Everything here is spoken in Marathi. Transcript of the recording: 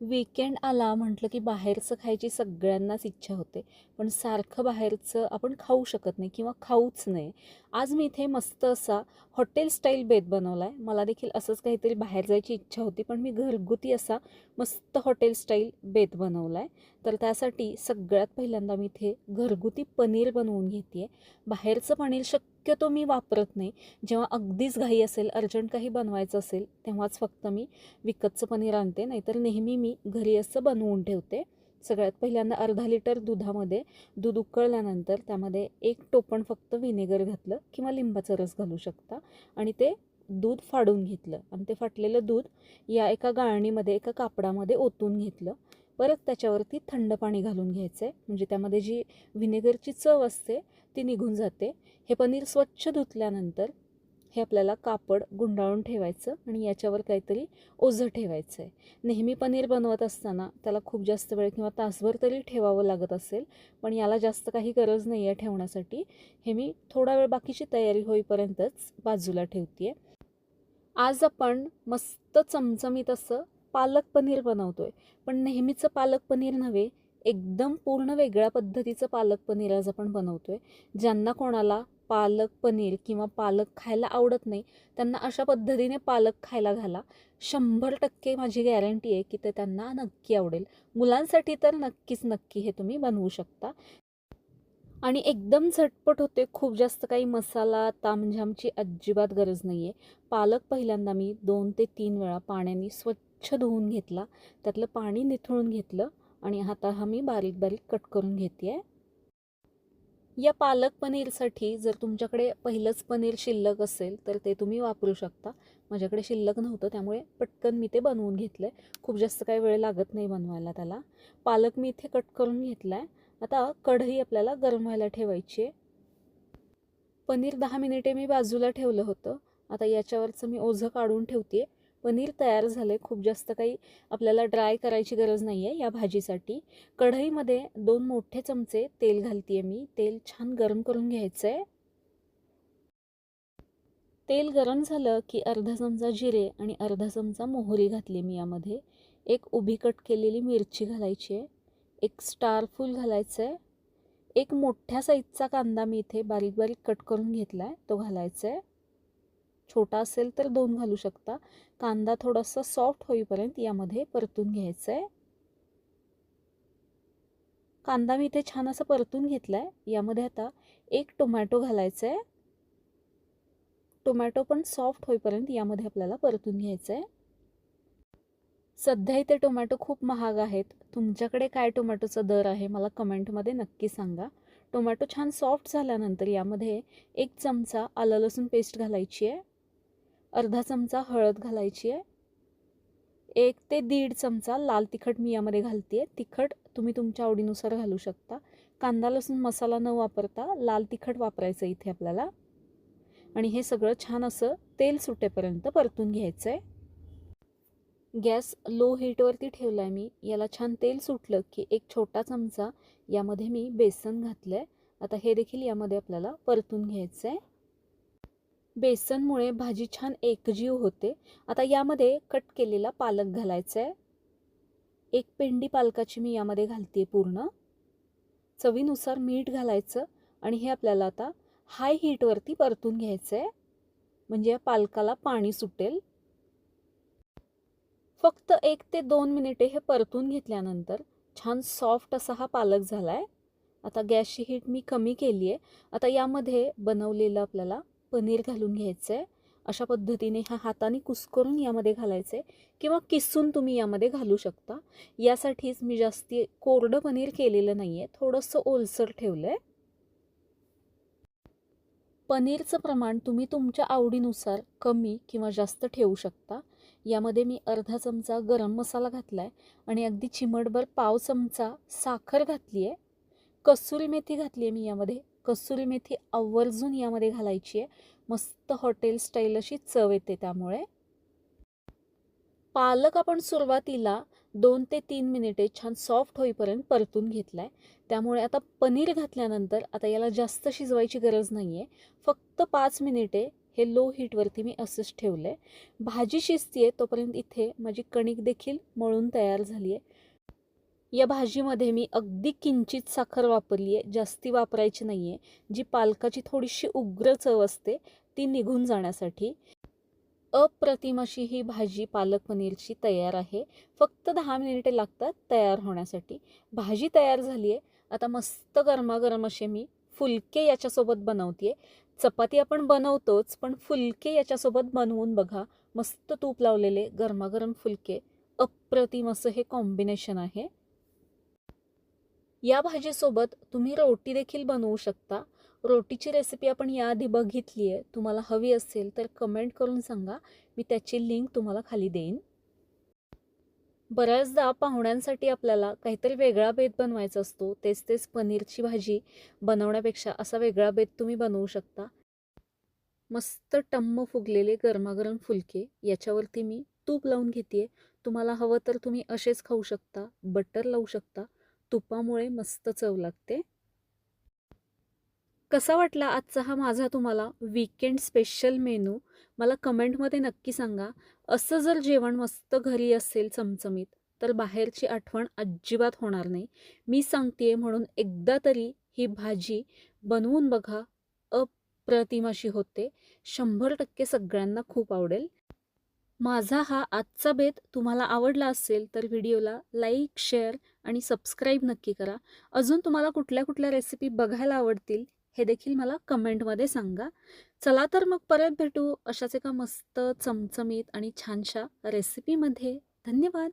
वीकेंड आला म्हटलं की बाहेरचं खायची सगळ्यांनाच इच्छा होते. पण सारखं बाहेरचं आपण खाऊ शकत नाही किंवा खाऊच नाही. आज मी इथे मस्त असा हॉटेल स्टाईल बेत बनवला आहे मला देखील असंच काहीतरी बाहेर जायची इच्छा होती पण मी घरगुती असा मस्त हॉटेल स्टाईल बेत बनवला आहे तर त्यासाठी सगळ्यात पहिल्यांदा मी इथे घरगुती पनीर बनवून घेते आहे बाहेरचं पनीर शक्यतो मी वापरत नाही. जेव्हा अगदीच घाई असेल अर्जंट काही बनवायचं असेल तेव्हाच फक्त मी विकतचं पनीर आणते. नाहीतर नेहमी मी घरी असं बनवून ठेवते. सगळ्यात पहिल्यांदा अर्धा लिटर दुधामध्ये दूध उकळल्यानंतर त्यामध्ये एक टोपण फक्त व्हिनेगर घातलं किंवा लिंबाचा रस घालू शकता. आणि ते दूध फाडून घेतलं. आणि ते फाटलेलं दूध या एका गाळणीमध्ये एका कापडामध्ये ओतून घेतलं. परत त्याच्यावरती थंड पाणी घालून घ्यायचं आहे म्हणजे त्यामध्ये जी व्हिनेगरची चव असते ती निघून जाते. हे पनीर स्वच्छ धुतल्यानंतर हे आपल्याला कापड गुंडाळून ठेवायचं आणि याच्यावर काहीतरी ओझं ठेवायचं आहे नेहमी पनीर बनवत असताना त्याला खूप जास्त वेळ किंवा तासभर तरी ठेवावं लागत असेल पण याला जास्त काही गरज नाही आहे ठेवण्यासाठी. हे मी थोडा वेळ बाकीची तयारी होईपर्यंतच बाजूला ठेवते आहे आज आपण मस्त चमचमीत असं पालक पनीर बनवतो आहे पण नेहमीचं पालक पनीर नव्हे एकदम पूर्ण वेगळ्या पद्धतीचं पालक पनीर आज आपण बनवतो आहे ज्यांना कोणाला पालक पनीर किंवा पालक खायला आवडत नाही त्यांना अशा पद्धतीने पालक खायला घाला. शंभर टक्के माझी गॅरंटी आहे की ते त्यांना नक्की आवडेल. मुलांसाठी तर नक्कीच नक्की हे तुम्ही बनवू शकता. आणि एकदम झटपट होते खूप जास्त काही मसाला तामझामची अजिबात गरज नाही आहे पालक पहिल्यांदा मी दोन ते तीन वेळा पाण्याने स्वच्छ धुवून घेतला. त्यातलं पाणी निथळून घेतलं. आणि आता हा मी बारीक बारीक कट करून घेते आहे या पालक पनीरसाठी जर तुमच्याकडे पहिलंच पनीर शिल्लक असेल तर ते तुम्ही वापरू शकता. माझ्याकडे शिल्लक नव्हतं त्यामुळे पटकन मी ते बनवून घेतलं आहे खूप जास्त काही वेळ लागत नाही बनवायला त्याला. पालक मी इथे कट करून घेतला आहे आता कढई आपल्याला गरम व्हायला ठेवायची आहे. पनीर दहा मिनिटे मी बाजूला ठेवलं होतं. आता याच्यावरचं मी ओझं काढून ठेवते पनीर तयार झालं आहे खूप जास्त काही आपल्याला ड्राय करायची गरज नाही आहे या भाजीसाठी. कढईमध्ये दोन मोठे चमचे तेल घालते आहे मी. तेल छान गरम करून घ्यायचं आहे तेल गरम झालं की अर्धा चमचा जिरे आणि अर्धा चमचा मोहरी घातली मी यामध्ये. एक उभी कट केलेली मिरची घालायची आहे. एक स्टार फूल घालायचं आहे एक मोठ्या साईजचा कांदा मी इथे बारीक बारीक कट करून घेतला आहे तो घालायचा आहे छोटा असेल तर दोन घालू शकता. कांदा थोडासा सॉफ्ट होईपर्यंत यामध्ये परतून घ्यायचा आहे कांदा मी इथे छान असं परतून घेतला आहे यामध्ये आता एक टोमॅटो घालायचा आहे टोमॅटो पण सॉफ्ट होईपर्यंत यामध्ये आपल्याला परतून घ्यायचं आहे सध्या इथे टोमॅटो खूप महाग आहेत. तुमच्याकडे काय टोमॅटोचा दर आहे मला कमेंटमध्ये नक्की सांगा. टोमॅटो छान सॉफ्ट झाल्यानंतर यामध्ये एक चमचा आलं लसूण पेस्ट घालायची आहे अर्धा चमचा हळद घालायची आहे. एक ते दीड चमचा लाल तिखट मी यामध्ये घालते आहे तिखट तुम्ही तुमच्या आवडीनुसार घालू शकता. कांदा लसूण मसाला न वापरता लाल तिखट वापरायचं इथे आपल्याला. आणि हे सगळं छान असं तेल सुटेपर्यंत परतून घ्यायचं आहे गॅस लो हीटवरती ठेवला आहे मी. याला छान तेल सुटलं की एक छोटा चमचा यामध्ये मी बेसन घातलं आहे आता हे देखील यामध्ये आपल्याला परतून घ्यायचं आहे बेसनमुळे भाजी छान एकजीव होते. आता यामध्ये कट केलेला पालक घालायचा आहे एक पेंडी पालकाची मी यामध्ये घालते पूर्ण. चवीनुसार मीठ घालायचं आणि हे आपल्याला आता हाय हीटवरती परतून घ्यायचं आहे म्हणजे या पालकाला पाणी सुटेल. फक्त एक ते दोन मिनिटे हे परतून घेतल्यानंतर छान सॉफ्ट असा हा पालक झाला आहे आता गॅसची हीट मी कमी केली आहे आता यामध्ये बनवलेलं आपल्याला पनीर घालून घ्यायचं आहे अशा पद्धतीने हा हाताने कुस्करून यामध्ये घालायचं आहे किंवा किसून तुम्ही यामध्ये घालू शकता. यासाठीच मी जास्ती कोरडं पनीर केलेलं नाही आहे थोडंसं ओलसर ठेवलं आहे पनीरचं प्रमाण तुम्ही तुमच्या आवडीनुसार कमी किंवा जास्त ठेवू शकता. यामध्ये मी अर्धा चमचा गरम मसाला घातला आहे आणि अगदी चिमटभर पाव चमचा साखर घातली आहे कसुरी मेथी घातली आहे मी यामध्ये. कसुरी मेथी आवर्जून यामध्ये घालायची आहे. मस्त हॉटेल स्टाईल अशी चव येते त्यामुळे. पालक आपण सुरुवातीला दोन ते तीन मिनिटे छान सॉफ्ट होईपर्यंत परतून घेतला आहे त्यामुळे आता पनीर घातल्यानंतर आता याला जास्त शिजवायची गरज नाही आहे फक्त पाच मिनिटे हे लो हीटवरती मी असंच ठेवलं आहे भाजी शिजती आहे तोपर्यंत इथे माझी कणिक देखील मळून तयार झाली आहे या भाजीमध्ये मी अगदी किंचित साखर वापरली आहे. जास्ती वापरायची नाही आहे जी पालकाची थोडीशी उग्र चव असते ती निघून जाण्यासाठी. अप्रतिम अशी ही भाजी पालक पनीरची तयार आहे. फक्त दहा मिनिटे लागतात तयार होण्यासाठी. भाजी तयार झाली आहे आता मस्त गरमागरम असे मी फुलके याच्यासोबत बनवते चपाती आपण बनवतोच पण फुलके याच्यासोबत बनवून बघा. मस्त तूप लावलेले गरमागरम फुलके. अप्रतिम असं हे कॉम्बिनेशन आहे. या भाजीसोबत तुम्ही रोटी देखील बनवू शकता. रोटीची रेसिपी आपण याआधी बघितली आहे. तुम्हाला हवी असेल तर कमेंट करून सांगा. मी त्याची लिंक तुम्हाला खाली देईन. बऱ्याचदा पाहुण्यांसाठी आपल्याला काहीतरी वेगळा बेत बनवायचा असतो. तेच तेच पनीरची भाजी बनवण्यापेक्षा असा वेगळा बेत तुम्ही बनवू शकता. मस्त टम्म फुगलेले गरमागरम फुलके. याच्यावरती मी तूप लावून घेते तुम्हाला हवं तर तुम्ही असेच खाऊ शकता. बटर लावू शकता. तुपामुळे मस्त चव लागते. कसा वाटला आजचा हा माझा तुम्हाला वीकेंड स्पेशल मेनू मला कमेंटमध्ये नक्की सांगा. असं जर जेवण मस्त घरी असेल चमचमीत तर बाहेरची आठवण अजिबात होणार नाही. मी सांगते म्हणून एकदा तरी ही भाजी बनवून बघा. अप्रतिम अशी होते. शंभर टक्के सगळ्यांना खूप आवडेल. माझा हा आजचा बेत तुम्हाला आवडला असेल तर व्हिडिओला लाईक शेअर आणि सबस्क्राईब नक्की करा. अजून तुम्हाला कुठल्या कुठल्या रेसिपी बघायला आवडतील हे देखील मला कमेंटमध्ये सांगा. चला तर मग परत भेटू अशाच एका मस्त चमचमीत आणि छानशा रेसिपीमध्ये धन्यवाद!